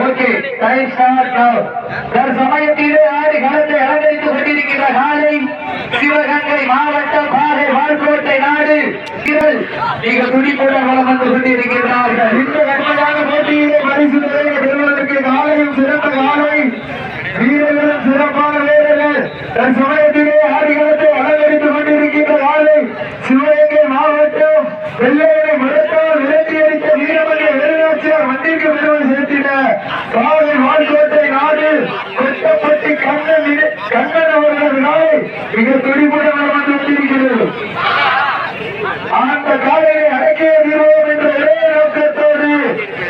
Okay time start நவ தற்சமயத்திலே ஆடி களத்தை அலங்கரித்துக் கொண்டிருக்கின்ற காலை சிவகங்கை மாவட்டம் பாறை வால்கோட்டை நாடு திரள் மிக துடிப்புடன் வளம் வந்து கொண்டிருக்கிறார்கள் இந்த கடுமையான போட்டியிலே பரிசு தொகையை பெறுவதற்கு காலையும் சிறந்த காலை வீரர்களும் சிறப்பான வீரர்கள் தற்சமயத்திலே ஆடி களத்தை அலங்கரித்துக் கொண்டிருக்கின்ற காலை சிவகங்கை மாவட்டம் வெள்ளையனை மறுத்தால் விரட்டி அடித்த வீரமணி வேலுநாச்சியார் மண்ணிற்கு பெருமை சேர்த்திட காலை வால்கோட்டை நாடு கொட்டப்பட்டி கண்ணன் கண்ணன் அவர்கள் நாளை மிக துடிப்புடன் வலம் கொண்டிருக்கிறது அந்த காலையை அடக்கிய தீர்வோம் என்ற ஒரே நோக்கத்தோடு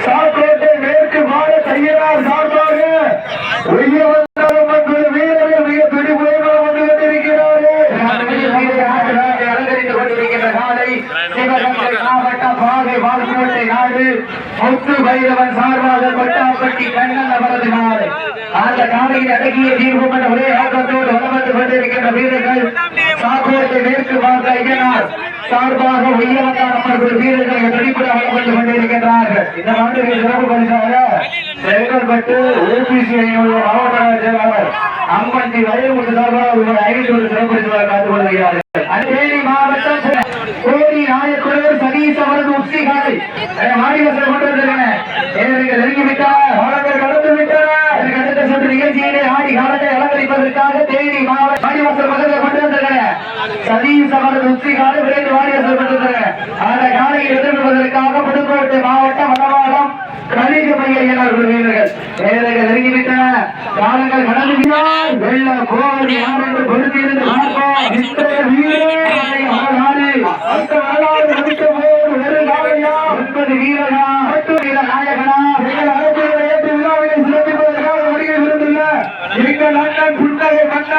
சாக்கோட்டை மேற்கு மாற தையனார் சார்பாக ஒய்ய வந்தாலும் வந்து வீரர்கள் மிக துடிப்புடன் வலம் வந்து கொண்டிருக்கிறார்கள் அலங்கரித்துக் கொண்டிருக்கின்ற காலை சிவகங்கை மாவட்டம் பாகை நாடு முத்து பைரவன் சார்பாக கொட்டாப்பட்டி கண்ணன் அவரது நாடு. அந்த காலையில் அடங்கிய தீர்வு என்ற ஒரே ஆக்கத்தோடு வளர்ந்து கொண்டிருக்கின்ற வீரர்கள் சாக்கோட்டை மேற்கு பார்த்த ஐயனார் சார்பாக உயர்வந்தான் அமர்வு வீரர்கள் துடிப்புட வலம் கொண்டிருக்கின்றார்கள். இந்த ஆண்டுக்கு சிறப்பு பரிசாக செங்கல்பட்டு ஓபிசி அணியுடைய மாவட்ட செயலாளர் அம்பஞ்சி வயல்முட்டு சார்பாக ரூபாய் ஐநூறு சிறப்பு பரிசாக காத்துக் கொள்கிறார்கள் தேனி மாவட்டம் கோரி நாயக்குழர் சதீஷ் அவரது உச்சிகாலை மாடிவசல் கொண்டு வந்திருக்கிறேன் ஏழைகள் நெருங்கி விட்டார் வளங்கள் கடந்து விட்டனர். இதற்கு அடுத்த சுற்று நிகழ்ச்சியிலே ஆடி காலத்தை அலங்கரிப்பதற்காக தேனி மாவட்ட மாடிவாசல் பக்கத்தில் கொண்டு வந்திருக்கிறேன் சதீஷ் அவரது உச்சிகாலை விரைந்து வாடிவாசல் கொண்டு வந்திருக்கிறேன் அந்த காலையை எதிர்கொள்வதற்காக புதுக்கோட்டை மாவட்டம் வடவாளம் கலிக மையர் வீரர்கள். ஏழைகள் நெருங்கி காலங்கள் கடந்து வெள்ள கோரி பொறுத்திருந்து பார்ப்போம்.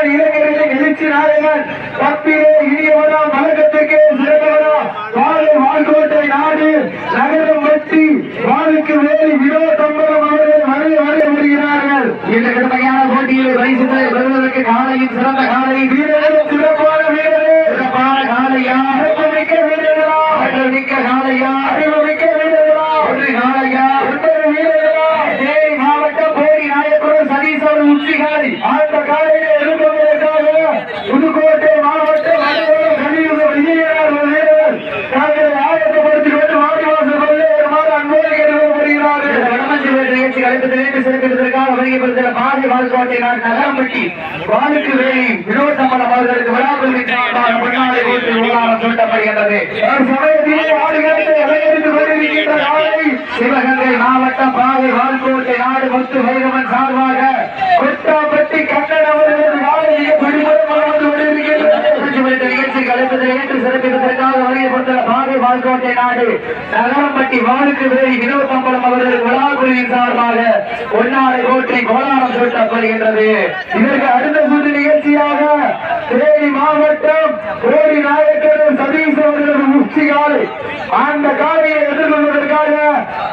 புன்னகை மன்னர் இளைஞர்களை எழுச்சி நாயகன் தப்பிலே இனியவனா வழக்கத்திற்கே சிறந்தவனா. வாழை வாழ்கோட்டை நாடு. நகரம் வெட்டி வாழுக்கு வேலி விடோ தம்பரம் அவர்கள் வரைய வரைய வருகிறார்கள். இந்த கடுமையான போட்டியில் பரிசுகளை பெறுவதற்கு காலையில் சிறந்த காலை வீரர்களும் சிறப்பான வீரரே சிறப்பான காலையா சிறப்புமிக்க வீரர்களா மிக்க காலையா அறிவுமிக்க வீரர்களா ஒரு காலையா ஒன்பது வீரர்களா தேனி மாவட்டம் போரி நாயக்குடன் சதீஷ் அவர் உச்சிகாரி அந்த காலையிலே எதிர்கொள்வதற்காக புதுக்கோட்டை மாவட்டம் அலுவலகம் கலியுக விஜயனார் வீரர்கள் தாங்கள் ஆயத்தப்படுத்திக் கொண்டு வாடிவாசல் கொள்ளே வருமாறு அன்போடு கேட்டுக்கொள்ளப்படுகிறார்கள் வடமஞ்சி வேறு நிகழ்ச்சி அழைப்பதிலிருந்து சிறப்பிப்பதற்காக வருகைப்படுத்த நாடு நகரம்பட்டி வாழுக்கு வேலி வினோதம்பலம் அவர்களுக்கு விழாக்குழுவின் சார்பாக விவகாரம் சூட்டப்படுகின்றது சமயத்திலே ஆடுகளத்தை அலங்கரித்துக் கொண்டிருக்கின்ற சிவகங்கை மாவட்டம் நாடு முத்து வைரவன் சார்பாக கொட்டாப்பட்டி கண்ணன் அவர்களது நாடு நகரம்பட்டி அவர்கள் பொன்னாடை போற்றி கோலாரம் சூட்டப்படுகின்றது. இதற்கு அடுத்த சுற்று நிகழ்ச்சியாக தேனி மாவட்டம் கோடி நாயக்கர் சதீஷ் அவர்களது உச்சிகாலை அந்த காலையை எதிர்கொள்ள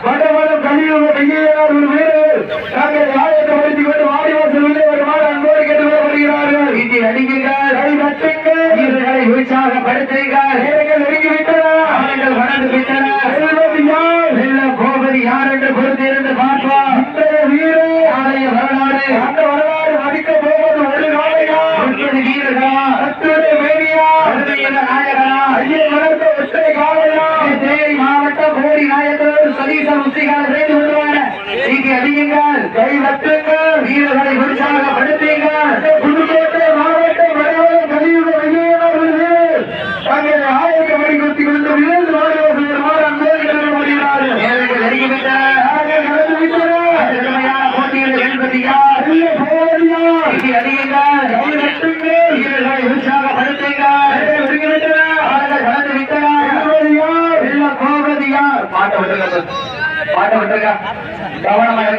வடவடம் கலியுக கையார் ஒரு வீரர் நாங்கள் ஆயத்தப்படுத்திக் கொண்டு வாடிவாசல் உள்ளே வருமாறு அன்போடு கேட்டுக்கொள்ளப்படுகிறார்கள் இங்கே அடிக்குங்கள் கை தட்டுங்கள் வீரர்களை உற்சாகப்படுத்துங்கள் நேரங்கள் நெருங்கி விட்டன அவர்கள் வளர்ந்து விட்டன செல்வது யார் வெல்ல போவது யார் என்று பொறுத்திருந்து பார்ப்போம் இன்றைய வீரர் ஆலய வரலாறு அந்த வரலாறு மதிக்க போவது ஒரு நாளையா ஒன்பது வீரர்களா அத்துடைய மேரியா அருமையின நாயகனா ஐயே வளர்த்த ஒற்றை காலையா தேனி மாவட்டம் கோடி நாயக்கர் உச்சிகால விரைந்து விடுவான இங்கே அடியுங்கள் கை தட்டுங்கள். வீரர்களை உற்சாகப்படுத்துங்கள். புதுக்கோட்டை மாவட்டம் வடவரம் கலியுக விஜயனவர்கள் தங்களை ஆயிரத்தி மணி குத்தி கொண்டு விழுந்து நேரங்கள் விட்டன கடுமையான போட்டியில் வெல்வது பாட்டு விட்டுருக்கா கவனமா விட்டுருக்க